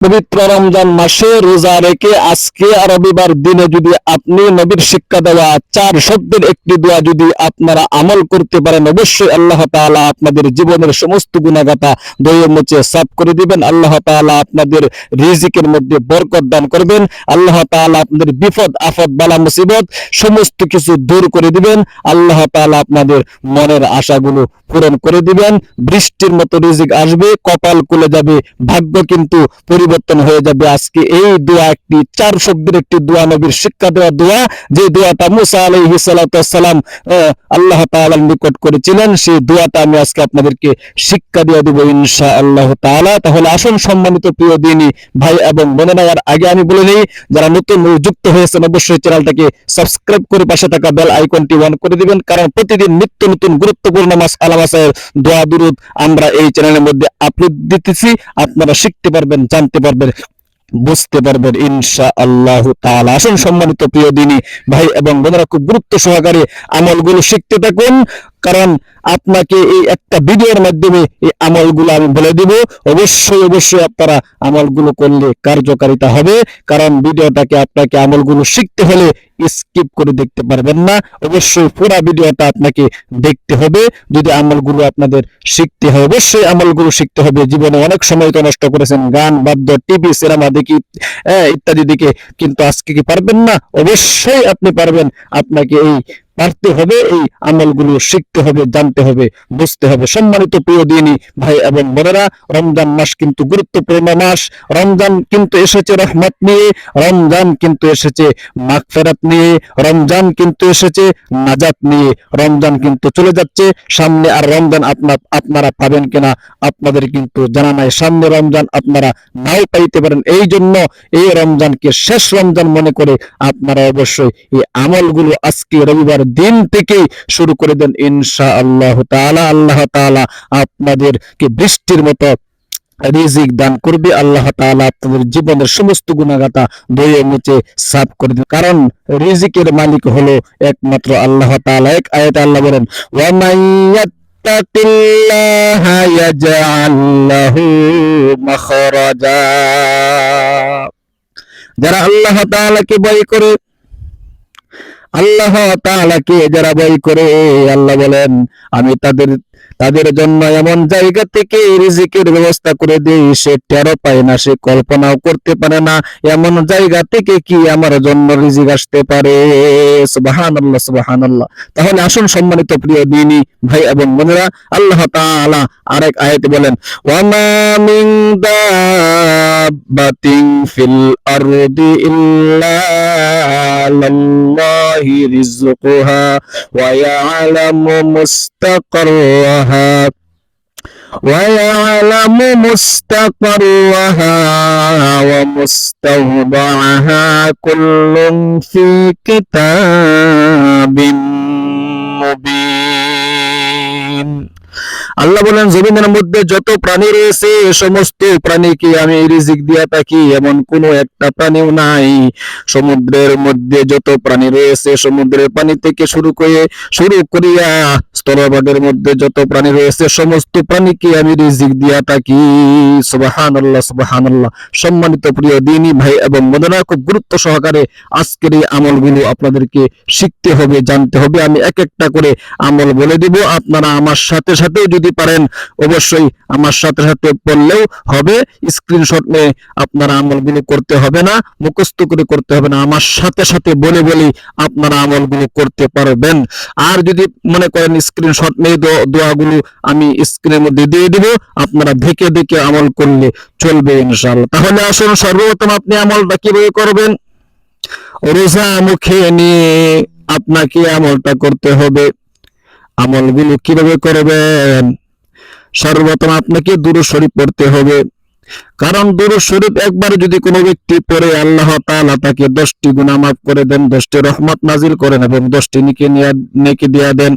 পবিত্র রমজান মাসে রোজা রেখে আজকে রবিবার দিনে যদি আপনি নবীর শিক্ষা দেওয়া, চার শব্দের একটি দোয়া যদি আপনারা আমল করতে পারেন, অবশ্যই আল্লাহ তাআলা আপনাদের জীবনের সমস্ত গুণাগাতা দয়ে মুছে সাফ করে দিবেন। আল্লাহ তাআলা আপনাদের রিজিকের মধ্যে বরকত দান করবেন। আল্লাহ তাআলা আপনাদের বিপদ আফদ বালা, মুসিবত সমস্ত কিছু দূর করে দিবেন। আল্লাহ তাআলা আপনাদের মনের আশাগুলো পূরণ করে দিবেন। বৃষ্টির মতো রিজিক আসবে, কপাল খুলে যাবে। ভাগ্য কিন্তু পরিবর্তন হয়ে যাবে আজকে। এই দোয়া একটি চার শব্দের একটি দোয়া, নবীর শিক্ষা দেওয়া দোয়া। যে দোয়াটা মুসা আলাইহি সালাম আল্লাহ তাআলার নিকট করেছিলেন, সেই দোয়াটা আমি আজকে আপনাদেরকে শিক্ষা দিয়ে দেব ইনশা আল্লাহ তাআলা। তাহলে আসুন সম্মানিত প্রিয় দিনী ভাই এবং বোনেরা আর আগে আমি বলে নেই, যারা নতুন যুক্ত হয়েছেন, অবশ্যই চ্যানেলটাকে সাবস্ক্রাইব করে পাশে থাকা বেল আইকনটি অন করে দিবেন, কারণ প্রতিদিন নিত্য নতুন গুরুত্বপূর্ণ মাস আলামাসের দোয়া, দুরুদ আমরা এই চ্যানেলের মধ্যে আপলোড দিতেছি। আপনারা শিখতে পারবেন, জানতে পারবেন বুঝতে পারবেন ইনশা আল্লাহ তাহলে আসুন সম্মানিত প্রিয় দিনী ভাই এবং বোনেরা, খুব গুরুত্ব সহকারে আমলগুলো শিখতে থাকুন। কারণ আপনাকে এই একটা ভিডিওর মাধ্যমে এই আমলগুলো আমি বলে দিব। অবশ্যই অবশ্যই আপনারা আমলগুলো করলে কার্যকারিতা হবে। কারণ ভিডিওটাকে আপনাকে আমলগুলো শিখতে হলে স্কিপ করে দেখতে পারবেন না। অবশ্যই পুরো ভিডিওটা আপনাকে দেখতে হবে। যদি আমলগুলো আপনাদের শিখতে হয়, অবশ্যই আমলগুলো শিখতে হবে। জীবনে অনেক সময় তো নষ্ট করেছেন। গান, বাদ্য, টিভি, সিনেমা দেখি ইত্যাদি দিকে কিন্তু আজকে কি পারবেন না? অবশ্যই আপনি পারবেন। আপনাকে এই পারতে হবে, এই আমলগুলো শিখতে হবে, জানতে হবে, বুঝতে হবে। সম্মানিত প্রিয় দিনী ভাই এবং বোনেরা, রমজান মাস কিন্তু গুরুত্বপূর্ণ মাস। রমজান কিন্তু এসেছে রহমত নিয়ে, রমজান কিন্তু এসেছে মাগফেরাত নিয়ে, রমজান কিন্তু এসেছে নাজাত নিয়ে। রমজান কিন্তু চলে যাচ্ছে। সামনে আর রমজান আপনার আপনারা পাবেন কিনা আপনাদের কিন্তু জানা নাই। সামনে রমজান আপনারা নাও পাইতে পারেন। এই জন্য এই রমজানকে শেষ রমজান মনে করে আপনারা অবশ্যই এই আমলগুলো আজকে রবিবার দিন থেকেই শুরু করে দেন ইনশা আল্লাহ তাআলা। আল্লাহ তাআলা আপনাদেরকে বৃষ্টির মতো রিজিক দান করবে। আল্লাহ তাআলা আপনাদের জীবনের সমস্ত গুণাগাতা দয়ে মুছে সাফ করে দেবে। কারণ রিজিকের মালিক হলো একমাত্র আল্লাহ তাআলা। এক আয়াতে আল্লাহ বলেন যারা আল্লাহ তাআলাকে ভয় করে আল্লাহ তাআলাকে যারা ভয় করে, আল্লাহ বলেন, আমি তাদের তাদের জন্য এমন জায়গা থেকে রিজিকের ব্যবস্থা করে দেই, সে টেরো পায় না, সে কল্পনাও করতে পারে না, এমন জায়গা থেকে কি আমার জন্য রিজিক আসতে পারে? সুবহানাল্লাহ সুবহানাল্লাহ। তাহলে আসুন সম্মানিত প্রিয় দিনী ভাই এবং বোনেরা, আল্লাহ তাআলা আরেক আয়াতে বলেন, ওয়ামা মিন ফিল আরদি ইল্লা الله رزقها ويعلم مستقرها ويعلم مستقرها ومستودعها كل في كتاب مبين আল্লাহ বলেন, জমিনের মধ্যে যত প্রাণী রয়েছে সমস্ত প্রাণীকে আমি রিজিক দিয়া থাকি। এমন কোন একটা প্রাণীও নাই। সমুদ্রের মধ্যে যত প্রাণী রয়েছে, সমুদ্রের পানি থেকে শুরু করে, শুরু করিয়া স্থলভাগের মধ্যে যত প্রাণী রয়েছে, সমস্ত প্রাণীকে আমি রিজিক দিয়া থাকি। সুবহানাল্লাহ সুবহানাল্লাহ। সম্মানিত প্রিয় দিনী ভাই এবং বোনেরা খুব গুরুত্ব সহকারে আজকের এই আমলগুলো আপনাদেরকে শিখতে হবে, জানতে হবে। আমি এক একটা করে আমল বলে দিব। আপনারা আমার সাথে সাথেও যদি পারেন, অবশ্যই আমার সাথে সাথে পড়লেও হবে। স্ক্রিনশট নিয়ে আপনারা আমলগুলো করতে হবে না, মুখস্থ করে করতে হবে না। আমার সাথে সাথে বলে বলে আপনারা আমলগুলো করতে পারবেন। আর যদি মনে করেন স্ক্রিনশট নিয়ে দোয়াগুলো আমি স্ক্রিনের মধ্যে দিয়ে দিব। আপনারা দেখে দেখে আমল করলে চলবে ইনশাআল্লাহ। তাহলে আসুন সর্বপ্রথম আপনি আমলটা কীভাবে করবেন? রোজা মুখে নিয়ে আপনাকে আমলটা করতে হবে। আমলগুলো কীভাবে করবেন? সর্বপ্রথম আপনাকে দুরূদ শরীফ পড়তে হবে। কারণ দুরূদ শরীফ একবার যদি কোনো ব্যক্তি পড়ে, আল্লাহ তাআলা তাকে দশটি গুনাহ মাফ করে দেন, দশটি রহমত নাজিল করেন এবং দশটি নিকে নিয়ে নেকি দিয়া দেন।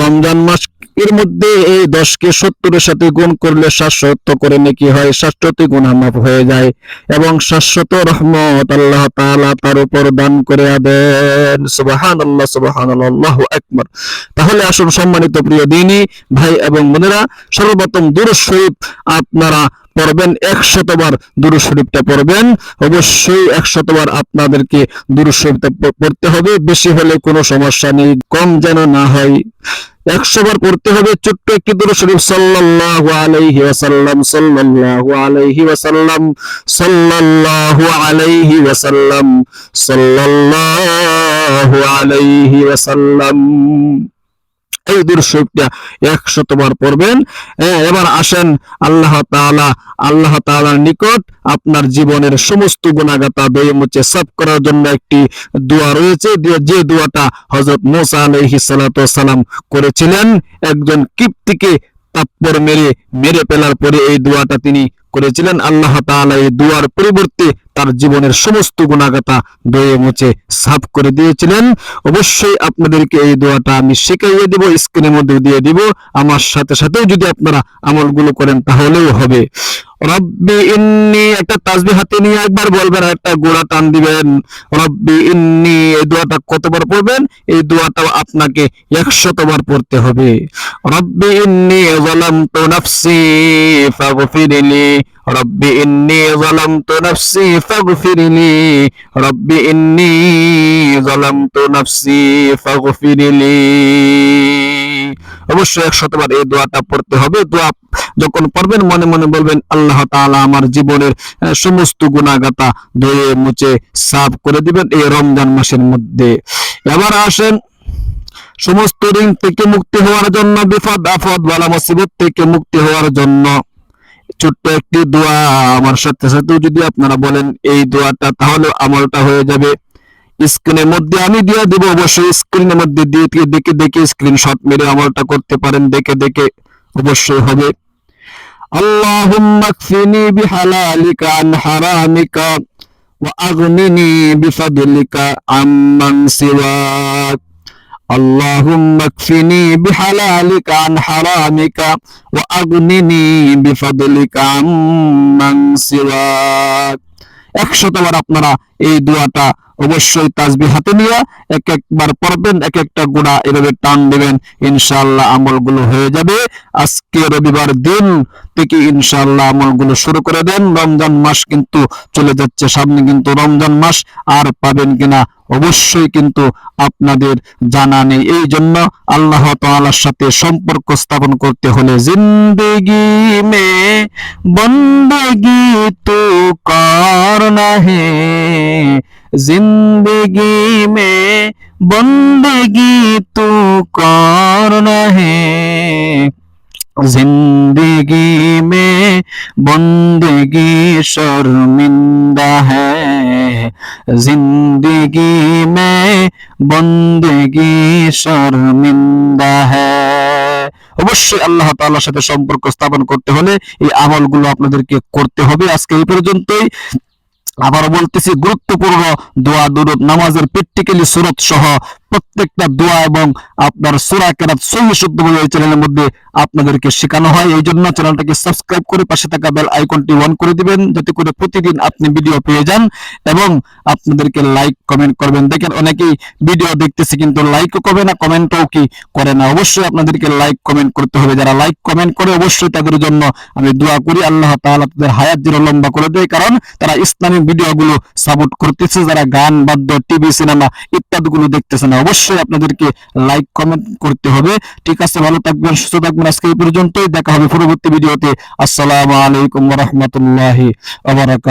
রমজান মাস এর মধ্যে এই দশকে সত্তরের সাথে গুণ করলে শাশ্বত করে নেকি হয়, শাশ্বতই গুনাহ মাফ হয়ে যায় এবং শাশ্বত রহমত আল্লাহ তাআলা তার উপর দান করে দেন সুবহানাল্লাহ সুবহানাল্লাহ আল্লাহু আকবার। তাহলে আসুন সম্মানিত প্রিয় দিনী, ভাই এবং বোনেরা, সর্বপ্রথম দুরূদ শরীফ আপনারা পড়বেন, একশতবার দুরু শরীফটা পড়বেন। অবশ্যই একশতবার আপনাদেরকে দুরু শরীফটা পড়তে হবে। বেশি হলে কোনো সমস্যা নেই, কম যেন না হয়। একশো বার পড়তে হবে, ছোট্ট একটি দুরু শরীফ। সাল্লাল্লাহু আলাইহি ওয়াসাল্লাম, সাল্লাল্লাহু আলাইহি ওয়াসাল্লাম, সাল্লাল্লাহু আলাইহি ওয়াসাল্লাম, সাল্লাল্লাহু আলাইহি ওয়াসাল্লাম। এই দুরশরীফটা একশতবার পড়বেন। হ্যাঁ, এবার আসেন আল্লাহ তাআলা আল্লাহ তাআলার নিকট আপনার জীবনের সমস্ত গুণাগাতা দয়ে মুছে সাফ করার জন্য একটি দোয়া রয়েছে। যে- দোয়াটা হযরত মুসা সালাতু সালাম করেছিলেন একজন কিপ্তিকে তাপ্পর মেরে মেরে ফেলার পরে এই দোয়াটা তিনি করেছিলেন। আল্লাহ তাআলা এই দুয়ার পরিবর্তে তার জীবনের সমস্ত গুণাগাতা দয়ে মুছে সাফ করে দিয়েছিলেন। অবশ্যই আপনাদেরকে এই দোয়াটা আমি শিখাইয়ে দিব স্ক্রিনের মধ্যে দিয়ে দিব। আমার সাথে সাথেও যদি আপনারা আমলগুলো করেন তাহলেও হবে। রব্বি ইন্নি একটা তাসবিহ হাতে নিয়ে একবার বলবেন, একটা গোড়া টান দিবেন। রব্বি ইন্নি, এই দোয়াটা কতবার পড়বেন? এই দোয়াটাও আপনাকে একশতবার পড়তে হবে। রব্বি ইন্নি যালামতু নাফসি ফাগফিরলি রব্বি ইন্নি যালামতু নাফসি ফাগফিরলি রব্বি ইন্নি যালামতু নাফসি ফাগফিরলি অবশ্যই একশতবার এই দোয়াটা পড়তে হবে। দোয়া যখন পড়বেন, মনে মনে বলবেন, আল্লাহ তাআলা আমার জীবনের সমস্ত গুণাগাতা ধুয়ে, মুছে, সাফ করে দিবেন এই রমজান মাসের মধ্যে। এবার আসেন, সমস্ত ঋণ থেকে মুক্তি হওয়ার জন্য, বিপদ, আপদ, বালা, মুসিবত থেকে মুক্তি হওয়ার জন্য। ছোট্ট একটি দোয়া আমার সাথে সাথেও যদি আপনারা বলেন, এই দোয়াটা তাহলে আমলটা হয়ে যাবে। স্ক্রিনের মধ্যে আমি দিয়ে দেবো, অবশ্যই স্ক্রিনের মধ্যে দিয়ে দিয়ে দেখে দেখে স্ক্রিনশট মেরে আমলটা করতে পারেন, দেখে দেখে অবশ্যই হবে। اللهم اكفني بحلالك عن حرامك وأغنني بفضلك عمن سواك اللهم اكفني بحلالك عن حرامك وأغنني بفضلك عمن سواك একশতবার আপনারা এই দোয়াটা অবশ্যই তাজবি হাতে নিয়ে এক একবার পড়বেন, এক একটা গোড়া এভাবে টান দিবেন, ইনশাআল্লাহ আমলগুলো হয়ে যাবে। আজকে রবিবার দিন থেকে ইনশাআল্লাহ আমলগুলো শুরু করে দেন। রমজান মাস কিন্তু চলে যাচ্ছে, সামনে কিন্তু রমজান মাস, আর পাবেন কিনা অবশ্যই কিন্তু আপনাদের জানা নেই। এই জন্য আল্লাহ তাআলার সাথে সম্পর্ক স্থাপন করতে হলে জিন্দেগি মে, বন্দেগি তো করনা হে जिंदगी में बंदगी तू करना है जिंदगी में बंदगी शर्मिंदा है जिंदगी में बंदगी शर्मिंदा है অবশ্যই আল্লাহ তাআলার সাথে সম্পর্ক স্থাপন করতে হলে এই আমলগুলো আপনাদেরকে করতে হবে আজকে এই পর্যন্তই আবার বলতেছি গুরুত্বপূর্ণ দোয়া দুরুদ নামাজের প্র্যাকটিক্যালি সুরত সহ প্রত্যেকটা দোয়া এবং আপনার সূরা কেরাত সহি শুদ্ধভাবে এই চ্যানেলের মধ্যে আপনাদেরকে শেখানো হয়। এই জন্য চ্যানেলটাকে সাবস্ক্রাইব করে পাশে থাকা বেল আইকনটি অন করে দিবেন, যাতে করে প্রতিদিন আপনি ভিডিও পেয়ে যান এবং আপনাদেরকে লাইক কমেন্ট করবেন। দেখেন অনেকেই ভিডিও দেখতেছে কিন্তু লাইকও করবে না কমেন্টও কি করে না? অবশ্যই আপনাদেরকে লাইক কমেন্ট করতে হবে। যারা লাইক কমেন্ট করে অবশ্যই তাদের জন্য আমি দোয়া করি। আল্লাহ তাআলা তাদের হায়াত জিরো লম্বা করে দেয়, কারণ তারা ইসলামী ভিডিওগুলো সাপোর্ট করতেছে। যারা গান, বাদ্য টিভি সিনেমা ইত্যাদি গুলো দেখতেছে না। অবশ্যই আপনাদেরকে লাইক কমেন্ট করতে হবে। ঠিক আছে, ভালো থাকবেন, সুস্থ থাকবেন। আজকে এই পর্যন্তই। দেখা হবে পরবর্তী ভিডিওতে। আসসালামু আলাইকুম রহমতুল্লাহি বারাকাতুহু।